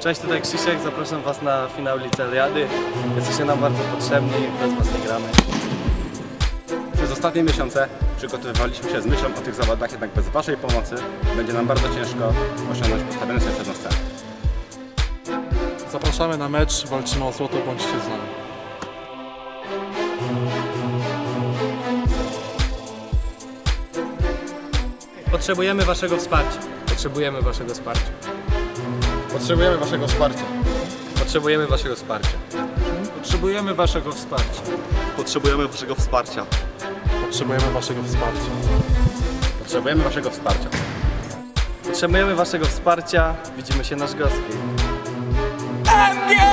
Cześć, tutaj Krzysiek, zapraszam Was na finał licealiady. Jesteście nam bardzo potrzebni, bez Was nie gramy. Przez ostatnie miesiące przygotowywaliśmy się z myślą o tych zawodach, jednak bez Waszej pomocy będzie nam bardzo ciężko osiągnąć postawione sobie przed nas cele. Zapraszamy na mecz, walczymy o złoto, bądźcie z nami. Potrzebujemy Waszego wsparcia. Potrzebujemy waszego wsparcia. Potrzebujemy Waszego wsparcia. Potrzebujemy waszego wsparcia. Potrzebujemy Waszego wsparcia. Potrzebujemy Waszego wsparcia. Potrzebujemy Waszego wsparcia. Potrzebujemy Waszego wsparcia. Potrzebujemy Waszego wsparcia. Widzimy się na Żgowskiej. MG!